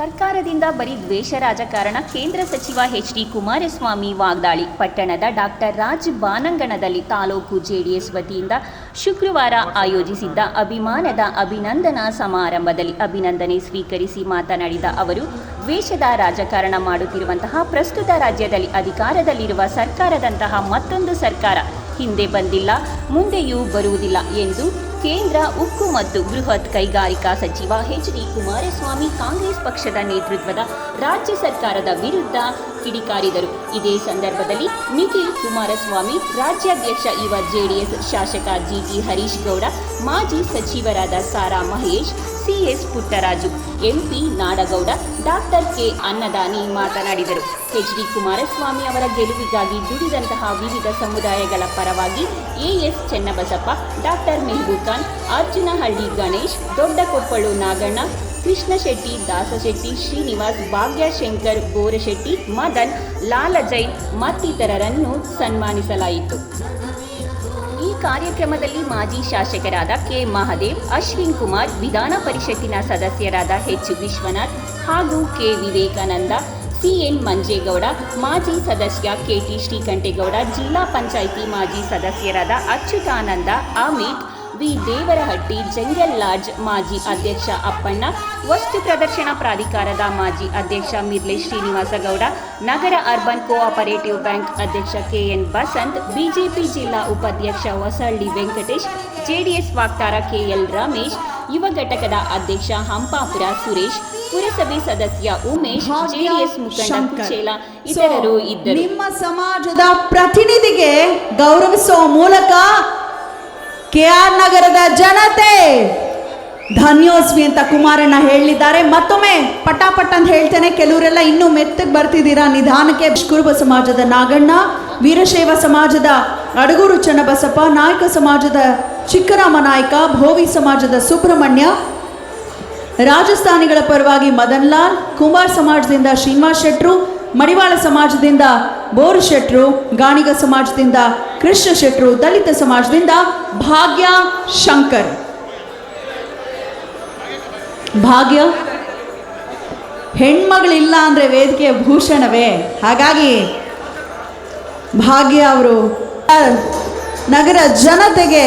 ಸರ್ಕಾರದಿಂದ ಬರೀ ದ್ವೇಷ ರಾಜಕಾರಣ ಕೇಂದ್ರ ಸಚಿವ ಎಚ್ ಡಿ ಕುಮಾರಸ್ವಾಮಿ ವಾಗ್ದಾಳಿ. ಪಟ್ಟಣದ ಡಾಕ್ಟರ್ ರಾಜ್ ಬಾನಂಗಣದಲ್ಲಿ ತಾಲೂಕು ಜೆಡಿಎಸ್ ವತಿಯಿಂದ ಶುಕ್ರವಾರ ಆಯೋಜಿಸಿದ್ದ ಅಭಿಮಾನದ ಅಭಿನಂದನಾ ಸಮಾರಂಭದಲ್ಲಿ ಅಭಿನಂದನೆ ಸ್ವೀಕರಿಸಿ ಮಾತನಾಡಿದ ಅವರು, ದ್ವೇಷದ ರಾಜಕಾರಣ ಮಾಡುತ್ತಿರುವಂತಹ ಪ್ರಸ್ತುತ ರಾಜ್ಯದಲ್ಲಿ ಅಧಿಕಾರದಲ್ಲಿರುವ ಸರ್ಕಾರದಂತಹ ಮತ್ತೊಂದು ಸರ್ಕಾರ ಹಿಂದೆ ಬಂದಿಲ್ಲ, ಮುಂದೆಯೂ ಬರುವುದಿಲ್ಲ ಎಂದು ಕೇಂದ್ರ ಉಕ್ಕು ಮತ್ತು ಬೃಹತ್ ಕೈಗಾರಿಕಾ ಸಚಿವ ಎಚ್ ಡಿ ಕುಮಾರಸ್ವಾಮಿ ಕಾಂಗ್ರೆಸ್ ಪಕ್ಷದ ನೇತೃತ್ವದ ರಾಜ್ಯ ಸರ್ಕಾರದ ವಿರುದ್ಧ ಕಿಡಿಕಾರಿದರು. ಇದೇ ಸಂದರ್ಭದಲ್ಲಿ ನಿಖಿಲ್ ಕುಮಾರಸ್ವಾಮಿ ರಾಜ್ಯಾಧ್ಯಕ್ಷ ಯುವ ಜೆಡಿಎಸ್ ಶಾಸಕ ಜಿಟಿ ಹರೀಶ್ ಗೌಡ, ಮಾಜಿ ಸಚಿವರಾದ Sara Mahesh CS Puttaraju MP Nadagowda, doctor K Annadani ಮಾತನಾಡಿದರು. ಎಚ್ ಡಿ ಕುಮಾರಸ್ವಾಮಿ ಅವರ ಗೆಲುವಿಗಾಗಿ ದುಡಿದಂತಹ ವಿವಿಧ ಸಮುದಾಯಗಳ ಪರವಾಗಿ ಎಎಸ್ ಚೆನ್ನಬಸಪ್ಪ, ಡಾಕ್ಟರ್ ಮೆಹಬೂಬ್ ಖಾನ್ ಅರ್ಜುನಹಳ್ಳಿ ಗಣೇಶ್ ದೊಡ್ಡಕೊಪ್ಪಳು ನಾಗಣ್ಣ, ಕೃಷ್ಣಶೆಟ್ಟಿ, ದಾಸಶೆಟ್ಟಿ, ಶ್ರೀನಿವಾಸ್ ಭಾಗ್ಯಶಂಕರ್ ಗೋರಶೆಟ್ಟಿ, ಮದನ್ ಲಾಲಜೈ ಮತ್ತಿತರರನ್ನು ಸನ್ಮಾನಿಸಲಾಯಿತು. ಕಾರ್ಯಕ್ರಮದಲ್ಲಿ ಮಾಜಿ ಶಾಸಕರಾದ ಕೆ. ಮಹದೇವ್, ಅಶ್ವಿನ್ ಕುಮಾರ್, ವಿಧಾನ ಪರಿಷತ್ತಿನ ಸದಸ್ಯರಾದ ಎಚ್. ವಿಶ್ವನಾಥ್ ಹಾಗೂ ಕೆ. ವಿವೇಕಾನಂದ ಸಿಎನ್ ಮಂಜೇಗೌಡ, ಮಾಜಿ ಸದಸ್ಯ ಕೆಟಿ ಶ್ರೀಕಂಠೇಗೌಡ, ಜಿಲ್ಲಾ ಪಂಚಾಯಿತಿ ಮಾಜಿ ಸದಸ್ಯರಾದ Achyutananda, Amit V Devarahatti jungle lodge ಮಾಜಿ ಅಧ್ಯಕ್ಷ ಅಪ್ಪಣ್ಣ ವಸ್ತು ಪ್ರದರ್ಶನ ಪ್ರಾಧಿಕಾರದ ಮಾಜಿ ಅಧ್ಯಕ್ಷ ಮಿರ್ಲೆ ಶ್ರೀನಿವಾಸಗೌಡ ನಗರ ಅರ್ಬನ್ ಕೋಆಪರೇಟಿವ್ ಬ್ಯಾಂಕ್ ಅಧ್ಯಕ್ಷ ಕೆಎನ್ ಬಸಂತ್ ಬಿಜೆಪಿ ಜಿಲ್ಲಾ ಉಪಾಧ್ಯಕ್ಷ ಹೊಸಳ್ಳಿ ವೆಂಕಟೇಶ್ ಜೆಡಿಎಸ್ ವಕ್ತಾರ ಕೆಎಲ್ ರಮೇಶ್ ಯುವ ಘಟಕದ ಅಧ್ಯಕ್ಷ ಹಂಪಾಪುರ ಸುರೇಶ್ ಪುರಸಭೆ ಸದಸ್ಯ ಉಮೇಶ್ ಜೆಡಿಎಸ್ ಮುಖಂಡ. ಕುಚೇಲ ಇತರರು ಇದ್ದರು. ನಿಮ್ಮ ಸಮಾಜದ ಪ್ರತಿನಿಧಿಗೆ ಗೌರವಿಸುವ ಮೂಲಕ ಕೆ ಆರ್ ನಗರದ ಜನತೆ ಧನ್ಯೋಸ್ವಿ ಅಂತ ಕುಮಾರಣ್ಣ ಹೇಳಿದ್ದಾರೆ. ಮತ್ತೊಮ್ಮೆ ಪಟಾಪಟ್ಟ ಅಂತ ಹೇಳ್ತೇನೆ, ಕೆಲವರೆಲ್ಲ ಇನ್ನೂ ಮೆತ್ತಗೆ ಬರ್ತಿದ್ದೀರಾ? ನಿಧಾನಕ್ಕೆ ಕುರುಬ ಸಮಾಜದ ನಾಗಣ್ಣ, ವೀರಶೈವ ಸಮಾಜದ ಅಡಗೂರು ಚನ್ನಬಸಪ್ಪ, ನಾಯಕ ಸಮಾಜದ ಚಿಕ್ಕರಾಮ ನಾಯಕ, ಭೋವಿ ಸಮಾಜದ ಸುಬ್ರಹ್ಮಣ್ಯ, ರಾಜಸ್ಥಾನಿಗಳ ಪರವಾಗಿ ಮದನ್ ಲಾಲ್ ಕುಮಾರ್ ಸಮಾಜದಿಂದ ಶ್ರೀನಿವಾಸ್ ಶೆಟ್ರು, ಮಡಿವಾಳ ಸಮಾಜದಿಂದ ಬೋರ್ ಶೆಟ್ರು, ಗಾಣಿಗ ಸಮಾಜದಿಂದ ಕೃಷ್ಣ ಶೆಟ್ರು ದಲಿತ ಸಮಾಜದಿಂದ ಭಾಗ್ಯ ಶಂಕರ್. ಭಾಗ್ಯ? ಹೆಣ್ಮಗಳಿಲ್ಲ ಅಂದರೆ ವೇದಿಕೆಯ ಭೂಷಣವೇ? ಹಾಗಾಗಿ ಭಾಗ್ಯ ಅವರು, ನಗರ ಜನತೆಗೆ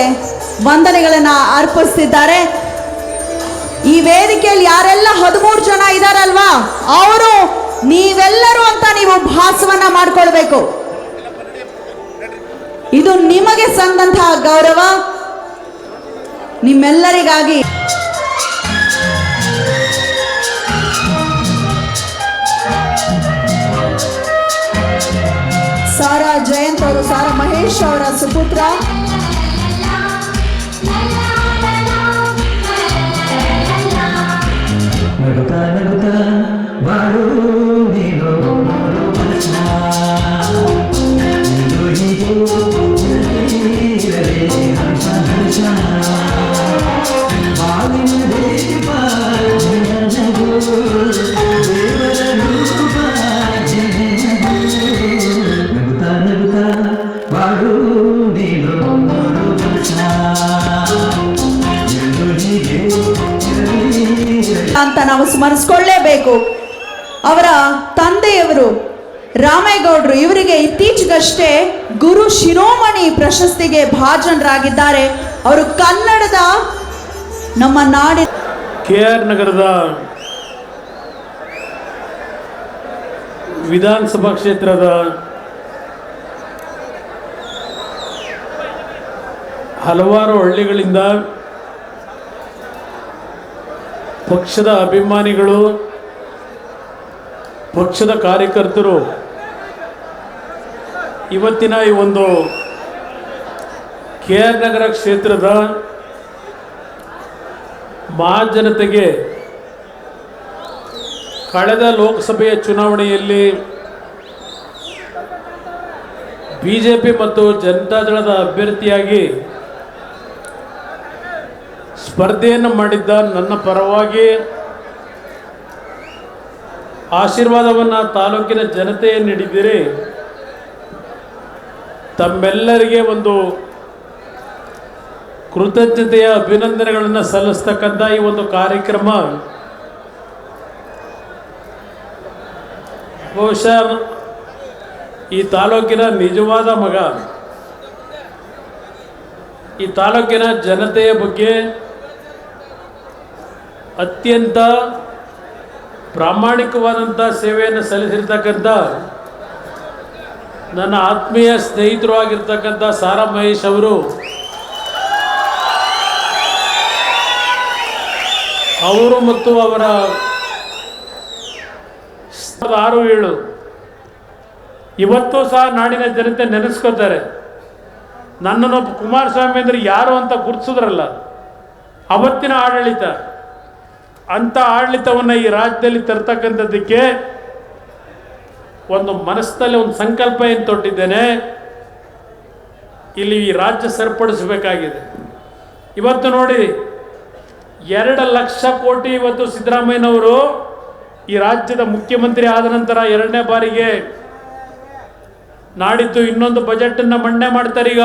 ವಂದನೆಗಳನ್ನು ಅರ್ಪಿಸ್ತಿದ್ದಾರೆ. ಈ ವೇದಿಕೆಯಲ್ಲಿ ಯಾರೆಲ್ಲ ಹದಿಮೂರು ಜನ ಇದಾರಲ್ವಾ? ಅವರು ನೀವೆಲ್ಲರೂ ಅಂತ ನೀವು ಭಾಸವನ್ನ ಮಾಡ್ಕೊಳ್ಬೇಕು. ಇದು ನಿಮಗೆ ಸಂದಂತಹ ಗೌರವ. ನಿಮ್ಮೆಲ್ಲರಿಗಾಗಿ. ಸಾರಾ ಜಯಂತ್ ಅವರು ಸಾರಾ ಮಹೇಶ್ ಅವರ ಸುಪುತ್ರ. ಬಾಳು ಅಂತ ನಾವು ಸ್ಮರಿಸ್ಕೊಳ್ಳೇಬೇಕು. ಅವರ ತಂದೆಯವರು ರಾಮೇಗೌಡರು ಇವರಿಗೆ ಇತ್ತೀಚೆಗಷ್ಟೇ ಗುರು ಶಿರೋಮಣಿ ಪ್ರಶಸ್ತಿಗೆ ಭಾಜನರಾಗಿದ್ದಾರೆ. ಅವರು ಕನ್ನಡದ ನಮ್ಮ ನಾಡಿನ ಕೆ ಆರ್ ನಗರದ ವಿಧಾನಸಭಾ ಕ್ಷೇತ್ರದ ಹಲವಾರು ಹಳ್ಳಿಗಳಿಂದ ಪಕ್ಷದ ಅಭಿಮಾನಿಗಳು, ಪಕ್ಷದ ಕಾರ್ಯಕರ್ತರು, ಇವತ್ತಿನ ಈ ಒಂದು ಕೆ ಆರ್ ನಗರ ಕ್ಷೇತ್ರದ ಮಹಾಜನತೆಗೆ ಕಳೆದ ಲೋಕಸಭೆಯ ಚುನಾವಣೆಯಲ್ಲಿ ಬಿ ಜೆ ಪಿ ಮತ್ತು ಜನತಾದಳದ ಅಭ್ಯರ್ಥಿಯಾಗಿ ಸ್ಪರ್ಧೆಯನ್ನು ಮಾಡಿದ್ದ ನನ್ನ ಪರವಾಗಿ ಆಶೀರ್ವಾದವನ್ನು ತಾಲೂಕಿನ ಜನತೆ ನೀಡಿದ್ದೀರಿ. ತಮ್ಮೆಲ್ಲರಿಗೆ ಒಂದು ಕೃತಜ್ಞತೆಯ ಅಭಿನಂದನೆಗಳನ್ನು ಸಲ್ಲಿಸ್ತಕ್ಕಂಥ ಈ ಒಂದು ಕಾರ್ಯಕ್ರಮ. ಬಹುಶಃ ಈ ತಾಲೂಕಿನ ನಿಜವಾದ ಮಗ, ಈ ತಾಲೂಕಿನ ಜನತೆಯ ಬಗ್ಗೆ ಅತ್ಯಂತ ಪ್ರಾಮಾಣಿಕವಾದಂಥ ಸೇವೆಯನ್ನು ಸಲ್ಲಿಸಿರ್ತಕ್ಕಂಥ ನನ್ನ ಆತ್ಮೀಯ ಸ್ನೇಹಿತರು ಆಗಿರ್ತಕ್ಕಂಥ ಸಾರಾ ಮಹೇಶ್ ಅವರು ಅವರು ಮತ್ತು ಅವರ ಆರು ಏಳು. ಇವತ್ತು ಸಹ ನಾಡಿನ ಜನತೆ ನೆನೆಸ್ಕೋತಾರೆ ನನ್ನನ್ನು ಕುಮಾರಸ್ವಾಮಿ ಅಂದರೆ ಯಾರು ಅಂತ ಗುರುತಿಸಿದ್ರಲ್ಲ, ಅವತ್ತಿನ ಆಡಳಿತ, ಅಂಥ ಆಡಳಿತವನ್ನು ಈ ರಾಜ್ಯದಲ್ಲಿ ತರ್ತಕ್ಕಂಥದ್ದಕ್ಕೆ ಒಂದು ಮನಸ್ಸಿನಲ್ಲಿ ಒಂದು ಸಂಕಲ್ಪ ಏನು ತೊಟ್ಟಿದ್ದೇನೆ, ಇಲ್ಲಿ ಈ ರಾಜ್ಯ ಸರಿಪಡಿಸಬೇಕಾಗಿದೆ. ಇವತ್ತು ನೋಡಿ ಎರಡು ಲಕ್ಷ ಕೋಟಿ ಇವತ್ತು ಸಿದ್ದರಾಮಯ್ಯನವರು ಈ ರಾಜ್ಯದ ಮುಖ್ಯಮಂತ್ರಿ ಆದ ನಂತರ ಎರಡನೇ ಬಾರಿಗೆ ನಾಡಿದ್ದು ಇನ್ನೊಂದು ಬಜೆಟನ್ನು ಮಂಡನೆ ಮಾಡ್ತಾರೆ ಈಗ.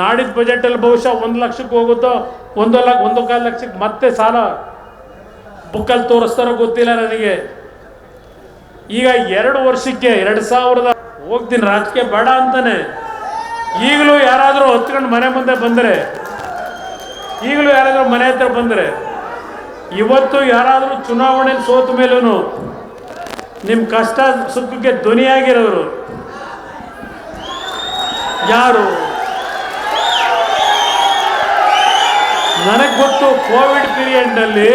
ನಾಡಿದ್ದು ಬಜೆಟಲ್ಲಿ ಬಹುಶಃ ಒಂದು ಲಕ್ಷಕ್ಕೆ ಹೋಗುತ್ತೋ, ಒಂದು ಲಕ್ಷ, ಒಂದು ಕಾಲು ಲಕ್ಷಕ್ಕೆ ಮತ್ತೆ ಸಾಲ ಬುಕ್ಕಲ್ಲಿ ತೋರಿಸ್ತಾರೋ ಗೊತ್ತಿಲ್ಲ ನನಗೆ. ಈಗ ಎರಡು ವರ್ಷಕ್ಕೆ, ಎರಡು ಸಾವಿರದ ಹೋಗ್ತೀನಿ, ರಾಜಕೀಯ ಬೇಡ ಅಂತಾನೆ. ಈಗಲೂ ಯಾರಾದರೂ ಹೊತ್ಕೊಂಡು ಮನೆ ಮುಂದೆ ಬಂದರೆ ಈಗಲೂ ಯಾರಾದರೂ ಮನೆ ಹತ್ರ ಬಂದರೆ, ಇವತ್ತು ಯಾರಾದರೂ ಚುನಾವಣೆಯಲ್ಲಿ ಸೋತ ಮೇಲೂ ನಿಮ್ಮ ಕಷ್ಟ ಸುಖಕ್ಕೆ ಧ್ವನಿಯಾಗಿರೋರು ಯಾರು? ನನಗೆ ಗೊತ್ತು ಕೋವಿಡ್ ಪೀರಿಯಡ್ನಲ್ಲಿ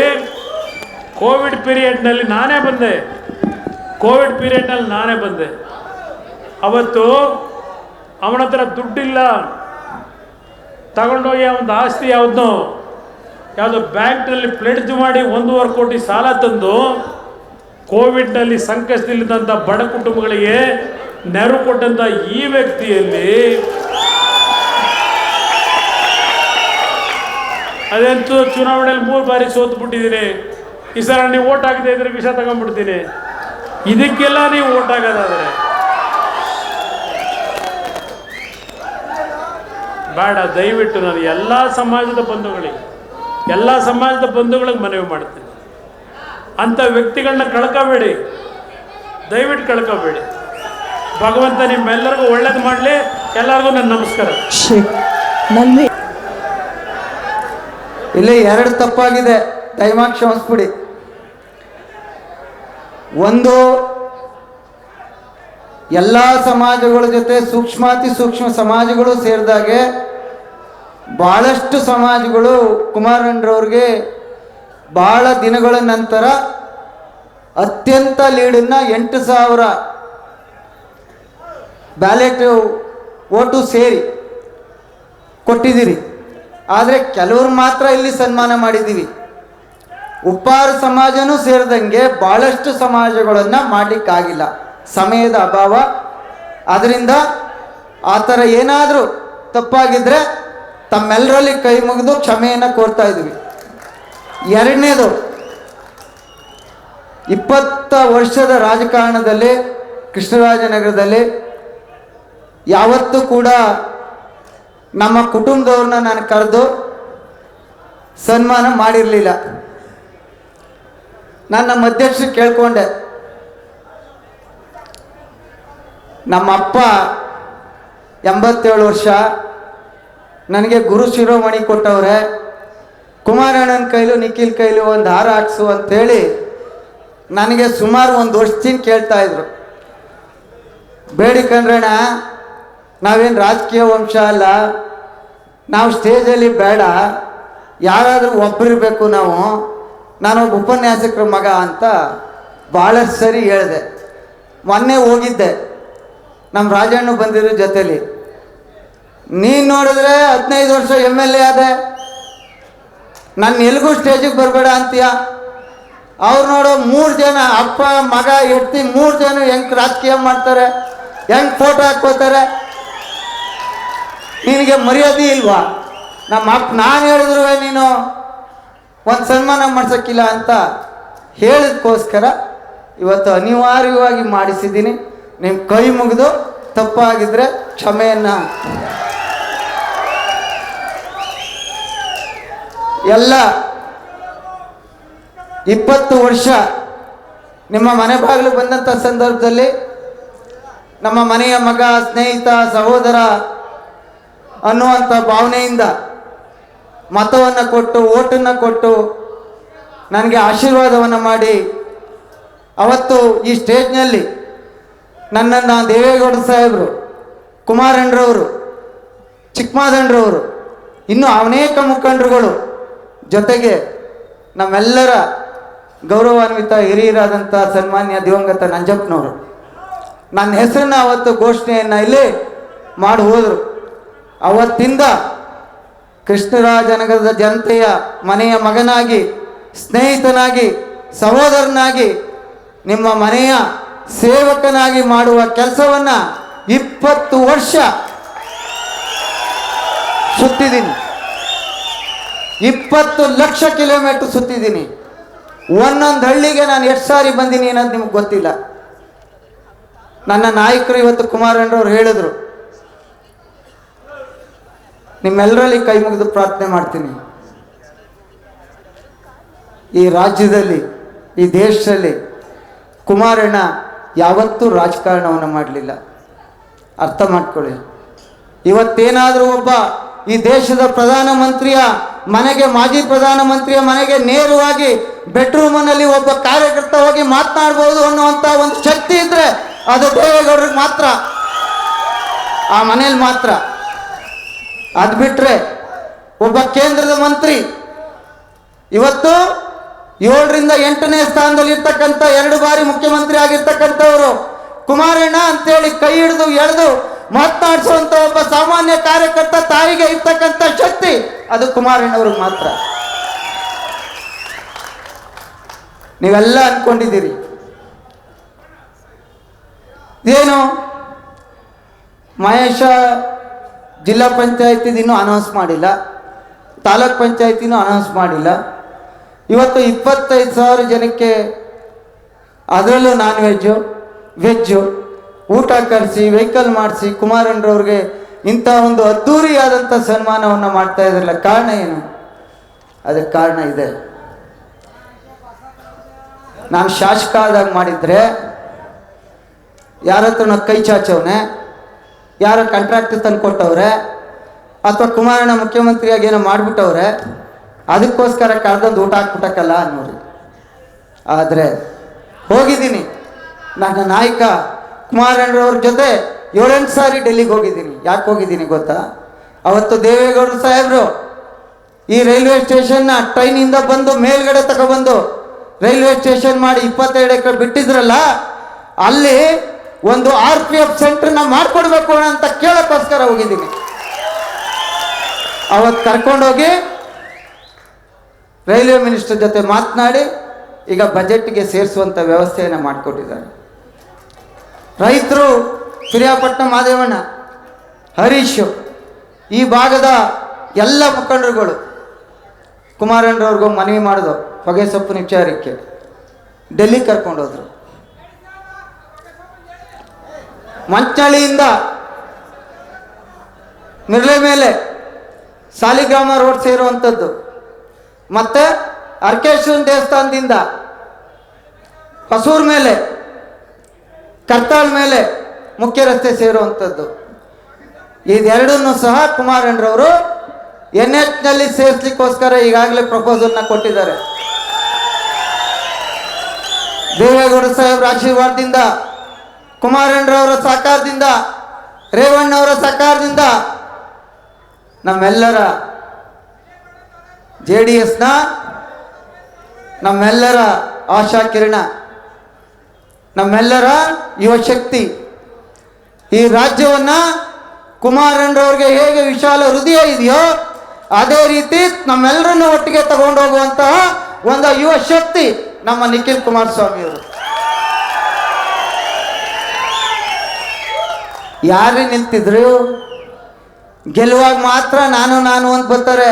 ಕೋವಿಡ್ ಪೀರಿಯಡ್ನಲ್ಲಿ ನಾನೇ ಬಂದೆ. ಕೋವಿಡ್ ಪೀರಿಯಡ್ನಲ್ಲಿ ನಾನೇ ಬಂದೆ. ಅವತ್ತು ಅವನ ಹತ್ರ ದುಡ್ಡಿಲ್ಲ. ತಗೊಂಡೋಗಿ ಒಂದು ಆಸ್ತಿ ಯಾವುದೋ ಯಾವುದೋ ಬ್ಯಾಂಕ್ನಲ್ಲಿ ಪ್ಲೆಡ್ಜ್ ಮಾಡಿ ಒಂದೂವರೆ ಕೋಟಿ ಸಾಲ ತಂದು ಕೋವಿಡ್ನಲ್ಲಿ ಸಂಕಷ್ಟದಲ್ಲಿದ್ದಂಥ ಬಡ ಕುಟುಂಬಗಳಿಗೆ ನೆರವು ಕೊಟ್ಟಂಥ ಈ ವ್ಯಕ್ತಿಯಲ್ಲಿ ಅದಂತೂ ಚುನಾವಣೆಯಲ್ಲಿ ಮೂರು ಬಾರಿ ಸೋತು ಬಿಟ್ಟಿದ್ದೀನಿ. ಈ ಸಲ ನೀವು ಓಟ್ ಹಾಕದೇ ಇದ್ರೆ ವಿಷ ತಗೊಂಡ್ಬಿಡ್ತೀನಿ. ಇದಕ್ಕೆಲ್ಲ ನೀವು ಓಟ್ ಹಾಕೋದಾದ್ರೆ. ಬೇಡ ದಯವಿಟ್ಟು ನಾನು ಎಲ್ಲ ಸಮಾಜದ ಬಂಧುಗಳಿಗೆ ಎಲ್ಲ ಸಮಾಜದ ಬಂಧುಗಳಿಗೆ ಮನವಿ ಮಾಡ್ತೀನಿ. ಅಂಥ ವ್ಯಕ್ತಿಗಳನ್ನ ಕಳ್ಕೋಬೇಡಿ. ದಯವಿಟ್ಟು ಕಳ್ಕೋಬೇಡಿ. ಭಗವಂತ ನಿಮ್ಮೆಲ್ಲರಿಗೂ ಒಳ್ಳೇದು ಮಾಡಲಿ. ಎಲ್ಲರಿಗೂ ನನ್ನ ನಮಸ್ಕಾರ. ಇಲ್ಲಿ ಎರಡು ತಪ್ಪಾಗಿದೆ. ದಯಮಾಕ್ಷ ಕ್ಷಮಿಸ್ಬಿಡಿ. ಒಂದು ಎಲ್ಲ ಸಮಾಜಗಳ ಜೊತೆ ಸೂಕ್ಷ್ಮಾತಿ ಸೂಕ್ಷ್ಮ ಸಮಾಜಗಳು ಸೇರಿದಾಗೆ ಭಾಳಷ್ಟು ಸಮಾಜಗಳು ಕುಮಾರಣ್ಣರವ್ರಿಗೆ ಭಾಳ ದಿನಗಳ ನಂತರ ಅತ್ಯಂತ ಲೀಡನ್ನು ಎಂಟು ಸಾವಿರ ಬ್ಯಾಲೆಟ್ ಓಟು ಸೇರಿ ಕೊಟ್ಟಿದ್ದೀರಿ. ಆದರೆ ಕೆಲವರು ಮಾತ್ರ ಇಲ್ಲಿ ಸನ್ಮಾನ ಮಾಡಿದ್ದೀವಿ. ಉಪ್ಪಾರ ಸಮಾಜನೂ ಸೇರಿದಂಗೆ ಭಾಳಷ್ಟು ಸಮಾಜಗಳನ್ನು ಮಾಡಲಿಕ್ಕಾಗಿಲ್ಲ. ಸಮಯದ ಅಭಾವ. ಅದರಿಂದ ಆ ಥರ ಏನಾದರೂ ತಪ್ಪಾಗಿದ್ದರೆ ತಮ್ಮೆಲ್ಲರಲ್ಲಿ ಕೈ ಮುಗಿದು ಕ್ಷಮೆಯನ್ನು ಕೋರ್ತಾ ಇದ್ವಿ. ಎರಡನೇದು, ಇಪ್ಪತ್ತ ವರ್ಷದ ರಾಜಕಾರಣದಲ್ಲಿ, ಕೃಷ್ಣರಾಜನಗರದಲ್ಲಿ ಯಾವತ್ತೂ ಕೂಡ ನಮ್ಮ ಕುಟುಂಬದವ್ರನ್ನ ನಾನು ಕರೆದು ಸನ್ಮಾನ ಮಾಡಿರಲಿಲ್ಲ. ನಾನು ನಮ್ಮ ಅಧ್ಯಕ್ಷರು ಕೇಳ್ಕೊಂಡೆ ನಮ್ಮ ಅಪ್ಪ ಎಂಬತ್ತೇಳು ವರ್ಷ. ನನಗೆ ಗುರು ಶಿರೋಮಣಿ ಕೊಟ್ಟವ್ರೆ. ಕುಮಾರಣ್ಣನ ಕೈಲು ನಿಖಿಲ್ ಕೈಲು ಒಂದು ಹಾರ ಹಾಕ್ಸು ಅಂತೇಳಿ ನನಗೆ ಸುಮಾರು ಒಂದು ವರ್ಷದಿಂದ ಕೇಳ್ತಾ ಇದ್ರು. ಬೇಡಿ ಕಣ್ರಣ್ಣ, ನಾವೇನು ರಾಜಕೀಯ ವಂಶ ಅಲ್ಲ. ನಾವು ಸ್ಟೇಜಲ್ಲಿ ಬೇಡ. ಯಾರಾದರೂ ಒಬ್ಬರಿರಬೇಕು ನಾವು. ನಾನೊಬ್ಬ ಉಪನ್ಯಾಸಕರ ಮಗ ಅಂತ ಭಾಳಷ್ಟು ಸರಿ ಹೇಳಿದೆ. ಮೊನ್ನೆ ಹೋಗಿದ್ದೆ. ನಮ್ಮ ರಾಜಣ್ಣ ಬಂದಿರೋ ಜೊತೆಲಿ. ನೀನು ನೋಡಿದ್ರೆ ಹದಿನೈದು ವರ್ಷ ಎಂ ಎಲ್ ಎ ಆದೆ. ನನ್ನ ಎಲ್ಗೂ ಸ್ಟೇಜಿಗೆ ಬರಬೇಡ ಅಂತೀಯ? ಅವ್ರು ನೋಡೋ ಮೂರು ಜನ ಅಪ್ಪ, ಮಗ, ಹೆಂಡ್ತಿ ಮೂರು ಜನ ಹೆಂಗೆ ರಾಜಕೀಯ ಮಾಡ್ತಾರೆ, ಹೆಂಗೆ ಫೋಟೋ ಹಾಕ್ಕೋತಾರೆ ನಿನಗೆ ಮರ್ಯಾದೆ ಇಲ್ವಾ? ನಮ್ಮ ಅಪ್ಪ ನಾನು ಹೇಳಿದ್ರು ನೀನು ಒಂದು ಸನ್ಮಾನ ಮಾಡ್ಸೋಕ್ಕಿಲ್ಲ ಅಂತ ಹೇಳಿದ್ಕೋಸ್ಕರ ಇವತ್ತು ಅನಿವಾರ್ಯವಾಗಿ ಮಾಡಿಸಿದ್ದೀನಿ. ನಿಮ್ಮ ಕೈ ಮುಗಿದು ತಪ್ಪಾಗಿದ್ರೆ ಕ್ಷಮೆಯನ್ನು. ಎಲ್ಲ ಇಪ್ಪತ್ತು ವರ್ಷ ನಿಮ್ಮ ಮನೆ ಬಾಗಿಲು ಬಂದಂಥ ಸಂದರ್ಭದಲ್ಲಿ ನಮ್ಮ ಮನೆಯ ಮಗ, ಸ್ನೇಹಿತ, ಸಹೋದರ ಅನ್ನುವಂಥ ಭಾವನೆಯಿಂದ ಮತವನ್ನು ಕೊಟ್ಟು, ಓಟನ್ನು ಕೊಟ್ಟು ನನಗೆ ಆಶೀರ್ವಾದವನ್ನು ಮಾಡಿ ಅವತ್ತು ಈ ಸ್ಟೇಜ್ನಲ್ಲಿ ನನ್ನನ್ನು ದೇವೇಗೌಡ ಸಾಹೇಬರು, ಕುಮಾರಣ್ಣರವರು, ಚಿಕ್ಕಮಾದಣ್ಣರವರು, ಇನ್ನೂ ಅನೇಕ ಮುಖಂಡರುಗಳು ಜೊತೆಗೆ ನಮ್ಮೆಲ್ಲರ ಗೌರವಾನ್ವಿತ ಹಿರಿಯರಾದಂಥ ಸನ್ಮಾನ್ಯ ದಿವಂಗತ ನಂಜಪ್ಪನವರು. ನನ್ನ ಹೆಸರನ್ನ ಅವತ್ತು ಘೋಷಣೆಯನ್ನು ಇಲ್ಲಿ ಮಾಡಿ ಹೋದರು. ಅವತ್ತಿಂದ ಕೃಷ್ಣರಾಜನಗರದ ಜನತೆಯ ಮನೆಯ ಮಗನಾಗಿ, ಸ್ನೇಹಿತನಾಗಿ, ಸಹೋದರನಾಗಿ ನಿಮ್ಮ ಮನೆಯ ಸೇವಕನಾಗಿ ಮಾಡುವ ಕೆಲಸವನ್ನ ಇಪ್ಪತ್ತು ವರ್ಷ ಸುತ್ತಿದ್ದೀನಿ. ಇಪ್ಪತ್ತು ಲಕ್ಷ ಕಿಲೋಮೀಟರ್ ಸುತ್ತಿದ್ದೀನಿ. ಒಂದೊಂದು ಹಳ್ಳಿಗೆ ನಾನು ಎಷ್ಟು ಸಾರಿ ಬಂದೀನಿ ಅನ್ನೋದು ನಿಮ್ಗೆ ಗೊತ್ತಿಲ್ಲ. ನನ್ನ ನಾಯಕರು ಇವತ್ತು ಕುಮಾರಣ್ಣವ್ರು ಹೇಳಿದ್ರು ನಿಮ್ಮೆಲ್ಲರಲ್ಲಿ ಕೈ ಮುಗಿದು ಪ್ರಾರ್ಥನೆ ಮಾಡ್ತೀನಿ. ಈ ರಾಜ್ಯದಲ್ಲಿ, ಈ ದೇಶದಲ್ಲಿ ಕುಮಾರಣ್ಣ ಯಾವತ್ತೂ ರಾಜಕಾರಣವನ್ನು ಮಾಡಲಿಲ್ಲ. ಅರ್ಥ ಮಾಡ್ಕೊಳ್ಳಿ. ಇವತ್ತೇನಾದರೂ ಒಬ್ಬ ಈ ದೇಶದ ಪ್ರಧಾನಮಂತ್ರಿಯ ಮನೆಗೆ, ಮಾಜಿ ಪ್ರಧಾನಮಂತ್ರಿಯ ಮನೆಗೆ ನೇರವಾಗಿ ಬೆಡ್ರೂಮಲ್ಲಿ ಒಬ್ಬ ಕಾರ್ಯಕರ್ತ ಹೋಗಿ ಮಾತನಾಡ್ಬೋದು ಅನ್ನುವಂಥ ಒಂದು ಶಕ್ತಿ ಇದ್ರೆ ಅದು ದೇವೇಗೌಡರಿಗೆ ಮಾತ್ರ. ಆ ಮನೇಲಿ ಮಾತ್ರ. ಅದು ಬಿಟ್ರೆ ಒಬ್ಬ ಕೇಂದ್ರದ ಮಂತ್ರಿ ಇವತ್ತು ಏಳರಿಂದ ಎಂಟನೇ ಸ್ಥಾನದಲ್ಲಿ ಇರ್ತಕ್ಕಂಥ ಎರಡು ಬಾರಿ ಮುಖ್ಯಮಂತ್ರಿ ಆಗಿರ್ತಕ್ಕಂಥವರು. ಕುಮಾರಣ್ಣ ಅಂತೇಳಿ ಕೈ ಹಿಡಿದು ಎಳೆದು ಮಾತನಾಡಿಸುವಂತ ಒಬ್ಬ ಸಾಮಾನ್ಯ ಕಾರ್ಯಕರ್ತ ತಾಯಿಗೆ ಇರ್ತಕ್ಕಂಥ ಶಕ್ತಿ ಅದು ಕುಮಾರಣ್ಣವ್ರಿಗೆ ಮಾತ್ರ. ನೀವೆಲ್ಲ ಅನ್ಕೊಂಡಿದ್ದೀರಿ. ಏನು? ಮಹೇಶ ಜಿಲ್ಲಾ ಪಂಚಾಯತಿದಿನ್ನೂ ಅನೌನ್ಸ್ ಮಾಡಿಲ್ಲ. ತಾಲೂಕ್ ಪಂಚಾಯತಿನೂ ಅನೌನ್ಸ್ ಮಾಡಿಲ್ಲ. ಇವತ್ತು ಇಪ್ಪತ್ತೈದು ಸಾವಿರ ಜನಕ್ಕೆ ಅದರಲ್ಲೂ ನಾನ್ ವೆಜ್ಜು ವೆಜ್ಜು, ಊಟ ಕಳಿಸಿ ವೆಹಿಕಲ್ ಮಾಡಿಸಿ ಕುಮಾರಣ್ಣರವ್ರಿಗೆ ಇಂಥ ಒಂದು ಅದ್ಧೂರಿಯಾದಂಥ ಸನ್ಮಾನವನ್ನು ಮಾಡ್ತಾ ಇದ್ರಲ್ಲ, ಕಾರಣ ಏನು? ಅದಕ್ಕೆ ಕಾರಣ ಇದೆ. ನಾನು ಶಾಸಕ ಆದಾಗ ಮಾಡಿದ್ರೆ ಯಾರ ಹತ್ರ ಕೈ ಚಾಚವನೆ, ಯಾರ ಕಾಂಟ್ರಾಕ್ಟ್ ತಂದು ಕೊಟ್ಟವ್ರೆ, ಅಥವಾ ಕುಮಾರಣ್ಣ ಮುಖ್ಯಮಂತ್ರಿಯಾಗಿ ಏನೋ ಮಾಡಿಬಿಟ್ಟವ್ರೆ ಅದಕ್ಕೋಸ್ಕರ ಕರೆದೊಂದು ಊಟ ಹಾಕ್ಬಿಟ್ಟಕ್ಕಲ್ಲ ನೋಡಿ ಆದರೆ ಹೋಗಿದ್ದೀನಿ. ನನ್ನ ನಾಯಕ ಕುಮಾರಣ್ಣವ್ರ ಜೊತೆ ಏಳೆಂಟು ಸಾರಿ ಡೆಲ್ಲಿಗೆ ಹೋಗಿದ್ದೀನಿ. ಯಾಕೆ ಹೋಗಿದ್ದೀನಿ ಗೊತ್ತಾ? ಅವತ್ತು ದೇವೇಗೌಡರು ಸಾಹೇಬರು ಈ ರೈಲ್ವೆ ಸ್ಟೇಷನ್ನ ಟ್ರೈನಿಂದ ಬಂದು ಮೇಲ್ಗಡೆ ತಗೊಬಂದು ರೈಲ್ವೆ ಸ್ಟೇಷನ್ ಮಾಡಿ ಇಪ್ಪತ್ತೆರಡು ಎಕರೆ ಬಿಟ್ಟಿದ್ರಲ್ಲ, ಅಲ್ಲಿ ಒಂದು ಆರ್ ಪಿ ಎಫ್ ಸೆಂಟರ್ನ ಮಾಡ್ಕೊಡ್ಬೇಕು ಅಂತ ಕೇಳೋಕ್ಕೋಸ್ಕರ ಹೋಗಿದ್ದೀನಿ. ಅವತ್ತು ಕರ್ಕೊಂಡೋಗಿ ರೈಲ್ವೆ ಮಿನಿಸ್ಟರ್ ಜೊತೆ ಮಾತನಾಡಿ ಈಗ ಬಜೆಟ್ಗೆ ಸೇರಿಸುವಂಥ ವ್ಯವಸ್ಥೆಯನ್ನು ಮಾಡಿಕೊಟ್ಟಿದ್ದಾರೆ. ರೈತರು ಪಿರಿಯಾಪಟ್ಟಣ ಮಾದೇವಣ್ಣ, ಹರೀಶ್, ಈ ಭಾಗದ ಎಲ್ಲ ಮುಖಂಡರುಗಳು ಕುಮಾರಣ್ಣವ್ರಿಗೂ ಮನವಿ ಮಾಡಿದ್ರು ಹೊಗೆ ಸೊಪ್ಪಿನ ವಿಚಾರಕ್ಕೆ ಡೆಲ್ಲಿ ಕರ್ಕೊಂಡೋದ್ರು ಮಂಚಳಿಯಿಂದ ನಿರ್ಲೆ ಮೇಲೆ ಸಾಲಿಗ್ರಾಮ ರೋಡ್ ಸೇರುವಂಥದ್ದು ಮತ್ತೆ ಅರ್ಕೇಶ್ವರನ ದೇವಸ್ಥಾನದಿಂದ ಹೊಸೂರ್ ಮೇಲೆ, ಕರ್ತಾಳ್ ಮೇಲೆ ಮುಖ್ಯ ರಸ್ತೆ ಸೇರುವಂಥದ್ದು ಇದೆರಡನ್ನು ಸಹ ಕುಮಾರಣ್ಣರವರು ಎನ್ ಎಚ್ನಲ್ಲಿ ಸೇರಿಸ್ಲಿಕ್ಕೋಸ್ಕರ ಈಗಾಗಲೇ ಪ್ರಪೋಸಲ್ನ ಕೊಟ್ಟಿದ್ದಾರೆ. ದೇವೇಗೌಡ ಸಾಹೇಬ್ರ ಆಶೀರ್ವಾದದಿಂದ, ಕುಮಾರಣ್ಣರವರ ಸಹಕಾರದಿಂದ, ರೇವಣ್ಣವರ ಸಹಕಾರದಿಂದ ನಮ್ಮೆಲ್ಲರ ಜೆ ಡಿ ಎಸ್ನ ನಮ್ಮೆಲ್ಲರ ಆಶಾ ಕಿರಣ, ನಮ್ಮೆಲ್ಲರ ಯುವಶಕ್ತಿ ಈ ರಾಜ್ಯವನ್ನ ಕುಮಾರಣ್ಣವ್ರಿಗೆ ಹೇಗೆ ವಿಶಾಲ ಹೃದಯ ಇದೆಯೋ ಅದೇ ರೀತಿ ನಮ್ಮೆಲ್ಲರನ್ನು ಒಟ್ಟಿಗೆ ತಗೊಂಡೋಗುವಂತಹ ಒಂದು ಯುವ ಶಕ್ತಿ ನಮ್ಮ ನಿಖಿಲ್ ಕುಮಾರಸ್ವಾಮಿಯವರು ಯಾರೇ ನಿಲ್ತಿದ್ರು ಗೆಲುವಾಗ ಮಾತ್ರ ನಾನು ನಾನು ಅಂತ ಬರ್ತಾರೆ.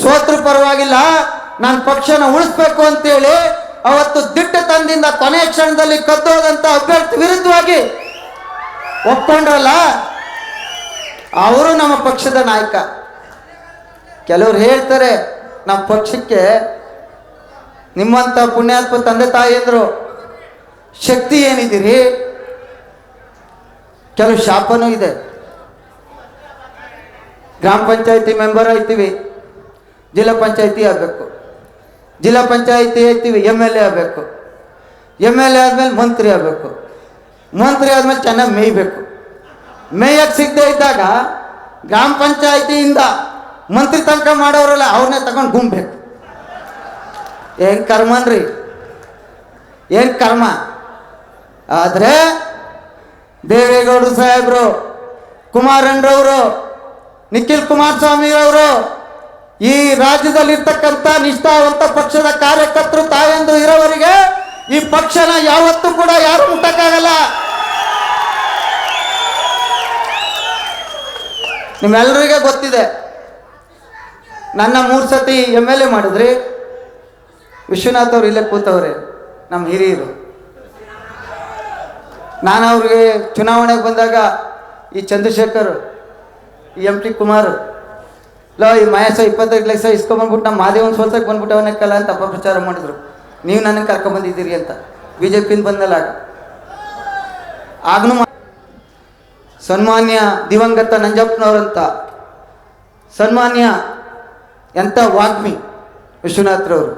ಸೋತ್ರ ಪರವಾಗಿಲ್ಲ, ನಾನು ಪಕ್ಷನ ಉಳಿಸ್ಬೇಕು ಅಂತೇಳಿ ಅವತ್ತು ದಿಟ್ಟ ತಂದಿಂದ ಕೊನೆ ಕ್ಷಣದಲ್ಲಿ ಕದ್ದೋದಂತ ಅಭ್ಯರ್ಥಿ ವಿರುದ್ಧವಾಗಿ ಒಪ್ಕೊಂಡ್ರಲ್ಲ, ಅವರು ನಮ್ಮ ಪಕ್ಷದ ನಾಯಕ. ಕೆಲವ್ರು ಹೇಳ್ತಾರೆ ನಮ್ಮ ಪಕ್ಷಕ್ಕೆ ನಿಮ್ಮಂಥ ಪುಣ್ಯಾತ್ಮ ತಂದೆ ತಾಯಿಯಂದ್ರು ಶಕ್ತಿ ಏನಿದ್ದೀರಿ? ಕೆಲವು ಶಾಪನೂ ಇದೆ. ಗ್ರಾಮ ಪಂಚಾಯತಿ ಮೆಂಬರ್ ಆಯ್ತೀವಿ ಜಿಲ್ಲಾ ಪಂಚಾಯತಿ ಆಗಬೇಕು. ಜಿಲ್ಲಾ ಪಂಚಾಯತಿ ಆಯ್ತೀವಿ ಎಂ ಎಲ್ ಎ ಆಗಬೇಕು. ಎಂ ಎಲ್ ಎ ಆದಮೇಲೆ ಮಂತ್ರಿ ಆಗಬೇಕು. ಮಂತ್ರಿ ಆದಮೇಲೆ ಚೆನ್ನಾಗಿ ಮೇಯ್ಬೇಕು. ಮೇಯಕ್ಕೆ ಸಿಗದೆ ಇದ್ದಾಗ ಗ್ರಾಮ ಪಂಚಾಯತಿಯಿಂದ ಮಂತ್ರಿ ತನಕ ಮಾಡೋರಲ್ಲ ಅವ್ರನ್ನೇ ತಗೊಂಡು ಗುಂಬೇಕು ಏನು ಕರ್ಮನ್ರಿ ಏನು ಕರ್ಮ? ಆದರೆ ದೇವೇಗೌಡ ಸಾಹೇಬ್ರು ಕುಮಾರಣ್ಣರವರು ನಿಖಿಲ್ ಕುಮಾರಸ್ವಾಮಿರವರು ಈ ರಾಜ್ಯದಲ್ಲಿರ್ತಕ್ಕಂಥ ನಿಷ್ಠಾವಂತ ಪಕ್ಷದ ಕಾರ್ಯಕರ್ತರು ತಾಯಂದು ಇರೋವರಿಗೆ ಈ ಪಕ್ಷನ ಯಾವತ್ತೂ ಕೂಡ ಯಾರು ಮುಟ್ಟಕ್ಕಾಗಲ್ಲ. ನಿಮ್ಮೆಲ್ಲರಿಗೆ ಗೊತ್ತಿದೆ. ನನ್ನ ಮೂರು ಸತಿ ಎಂ ಎಲ್ ಎ ಮಾಡಿದ್ರಿ. ವಿಶ್ವನಾಥ್ ಅವ್ರು ಇಲ್ಲೇ ಕೂತವ್ರೆ, ನಮ್ಮ ಹಿರಿಯರು. ನಾನು ಅವ್ರಿಗೆ ಚುನಾವಣೆಗೆ ಬಂದಾಗ ಈ ಚಂದ್ರಶೇಖರ್, ಈ ಎಂ ಟಿ ಕುಮಾರ್ ಲೋ ಈ ಮಹೇಶ ಇಪ್ಪತ್ತೈದು ಲಕ್ಷ ಇಸ್ಕೊಂಬಂದ್ಬಿಟ್ಟು ನಮ್ಮ ಮಾದೇವನ್ ಸೋಲ್ಸಕ್ಕೆ ಬಂದ್ಬಿಟ್ಟವನಕ್ಕಲ್ಲ ಅಂತ ಅಪಪ್ರಚಾರ ಮಾಡಿದ್ರು. ನೀವು ನನಗೆ ಕರ್ಕೊಂಬಂದಿದ್ದೀರಿ ಅಂತ. ಬಿ ಜೆ ಪಿಯಿಂದ ಬಂದಲ್ಲ ಆಗ ಆಗನೂ ಸನ್ಮಾನ್ಯ ದಿವಂಗತ ನಂಜಪ್ಪನವರಂತ. ಸನ್ಮಾನ್ಯ ಎಂಥ ವಾಗ್ಮಿ ವಿಶ್ವನಾಥ್ರವರು.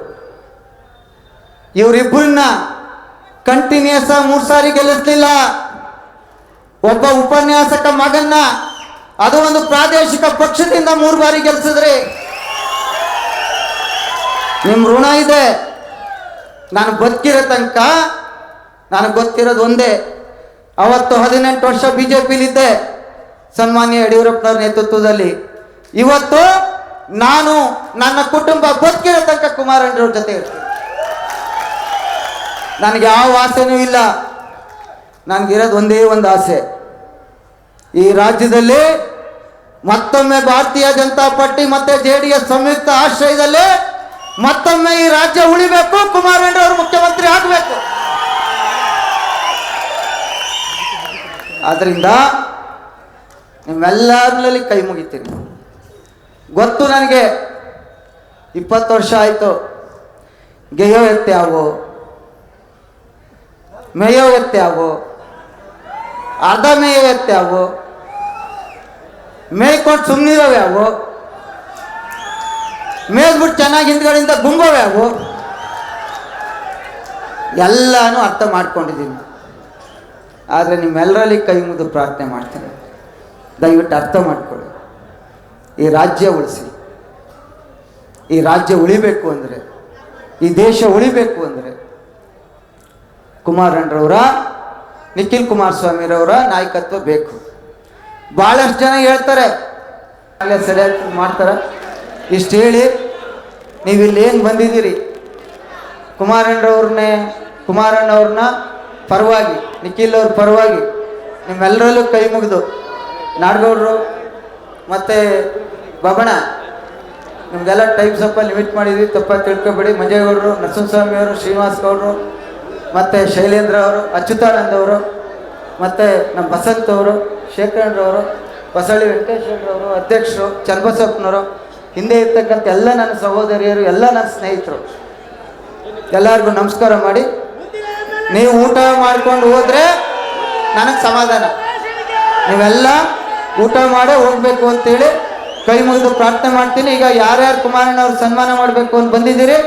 ಇವರಿಬ್ಬರನ್ನ ಕಂಟಿನ್ಯೂಸ್ ಮೂರು ಸಾರಿ ಗೆಲ್ಲಿಸ್ಲಿಲ್ಲ. ಒಬ್ಬ ಉಪನ್ಯಾಸಕ ಮಗನ್ನ ಅದು ಒಂದು ಪ್ರಾದೇಶಿಕ ಪಕ್ಷದಿಂದ ಮೂರು ಬಾರಿ ಗೆಲ್ಸಿದ್ರಿ ನಿಮ್ ಋಣ ಇದೆ. ನಾನು ಬದುಕಿರೋ ತನಕ ನನಗೆ ಗೊತ್ತಿರೋದು ಒಂದೇ. ಅವತ್ತು ಹದಿನೆಂಟು ವರ್ಷ ಬಿ ಜೆ ಪಿಲಿದ್ದೆ ಸನ್ಮಾನ್ಯ ಯಡಿಯೂರಪ್ಪನವ್ರ ನೇತೃತ್ವದಲ್ಲಿ. ಇವತ್ತು ನಾನು ನನ್ನ ಕುಟುಂಬ ಬದುಕಿರೋ ತನಕ ಕುಮಾರಣ್ಣವ್ರ ಜೊತೆ ಇರ್ತೀನಿ. ನನಗೆ ಯಾವ ಆಸೆನೂ ಇಲ್ಲ. ನನಗಿರೋದು ಒಂದೇ ಒಂದು ಆಸೆ. ಈ ರಾಜ್ಯದಲ್ಲಿ ಮತ್ತೊಮ್ಮೆ ಭಾರತೀಯ ಜನತಾ ಪಾರ್ಟಿ ಮತ್ತೆ ಜೆ ಡಿ ಎಸ್ ಸಂಯುಕ್ತ ಆಶ್ರಯದಲ್ಲಿ ಮತ್ತೊಮ್ಮೆ ಈ ರಾಜ್ಯ ಉಳಿಬೇಕು. ಕುಮಾರಣ್ಣವರು ಮುಖ್ಯಮಂತ್ರಿ ಆಗಬೇಕು. ಆದ್ರಿಂದ ನಿಮ್ಮೆಲ್ಲರಲ್ಲಿ ಕೈ ಮುಗಿತೀನಿ. ಗೊತ್ತು ನನಗೆ. ಇಪ್ಪತ್ತು ವರ್ಷ ಆಯಿತು. ಗೆಯೋ ಎತ್ತ್ಯಾವು ಮೇಯೋ ಎತ್ತ್ಯಾವು ಅರ್ಧ ಮೇಯೋ ಮೇಯ್ಕೊಂಡು ಸುಮ್ಮನಿರೋವು ಯಾವು ಮೇಯ್ದ್ಬಿಟ್ಟು ಚೆನ್ನಾಗಿ ಹಿಂದ್ಗಡೆಯಿಂದ ಗುಂಗೋವೆ ಯಾವು ಎಲ್ಲನೂ ಅರ್ಥ ಮಾಡ್ಕೊಂಡಿದ್ದೀನಿ. ಆದರೆ ನಿಮ್ಮೆಲ್ಲರಲ್ಲಿ ಕೈ ಮುಗಿದು ಪ್ರಾರ್ಥನೆ ಮಾಡ್ತೇನೆ. ದಯವಿಟ್ಟು ಅರ್ಥ ಮಾಡಿಕೊಳ್ಳಿ. ಈ ರಾಜ್ಯ ಉಳಿಸಿ. ಈ ರಾಜ್ಯ ಉಳಿಬೇಕು ಅಂದರೆ, ಈ ದೇಶ ಉಳಿಬೇಕು ಅಂದರೆ ಕುಮಾರಣ್ಣರವರ ನಿಖಿಲ್ ಕುಮಾರಸ್ವಾಮಿರವರ ನಾಯಕತ್ವ ಬೇಕು. ಭಾಳಷ್ಟು ಜನ ಹೇಳ್ತಾರೆ. ಅಲ್ಲೇ ಸರಿಯಾಗಿ ಮಾಡ್ತಾರೆ. ಇಷ್ಟು ಹೇಳಿ ನೀವು ಇಲ್ಲಿ ಏನು ಬಂದಿದ್ದೀರಿ? ಕುಮಾರಣ್ಣವ್ರನ್ನೇ, ಕುಮಾರಣ್ಣವ್ರನ್ನ ಪರವಾಗಿ ನಿಖಿಲ್ ಅವ್ರ ಪರವಾಗಿ ನಿಮ್ಮೆಲ್ಲರಲ್ಲೂ ಕೈ ಮುಗಿದು, ನಾಡಗೌಡರು ಮತ್ತು ಬಬಣ ನಿಮಗೆಲ್ಲ ಟೈಮ್ ಸ್ವಲ್ಪ ಲಿಮಿಟ್ ಮಾಡಿದ್ವಿ ತಪ್ಪ ತಿಳ್ಕೊಬೇಡಿ. ಮಂಜೇಗೌಡರು, ನರಸಿಂಹಸ್ವಾಮಿ ಅವರು, ಶ್ರೀನಿವಾಸ್ ಗೌಡರು, ಮತ್ತು ಶೈಲೇಂದ್ರ ಅವರು, ಅಚ್ಯುತಾನಂದ್ ಅವರು, ಮತ್ತು ನಮ್ಮ ಬಸಂತ್ ಅವರು ಶೇಖರಣ್ಣರವರು ಬಸಳ್ಳಿ ವೆಂಕಟೇಶ್ವರರವರು ಅಧ್ಯಕ್ಷರು, ಚನ್ನಬಸಪ್ಪನವರು, ಹಿಂದೆ ಇರ್ತಕ್ಕಂಥ ಎಲ್ಲ ನನ್ನ ಸಹೋದರಿಯರು, ಎಲ್ಲ ನನ್ನ ಸ್ನೇಹಿತರು, ಎಲ್ಲರಿಗೂ ನಮಸ್ಕಾರ ಮಾಡಿ, ನೀವು ಊಟ ಮಾಡ್ಕೊಂಡು ಹೋದ್ರೆ ನನಗೆ ಸಮಾಧಾನ. ನೀವೆಲ್ಲ ಊಟ ಮಾಡೇ ಹೋಗ್ಬೇಕು ಅಂತೇಳಿ ಕೈ ಮುಗಿದು ಪ್ರಾರ್ಥನೆ ಮಾಡ್ತೀನಿ. ಈಗ ಯಾರ್ಯಾರು ಕುಮಾರಣ್ಣವ್ರು ಸನ್ಮಾನ ಮಾಡಬೇಕು ಅಂತ ಬಂದಿದ್ದೀರಿ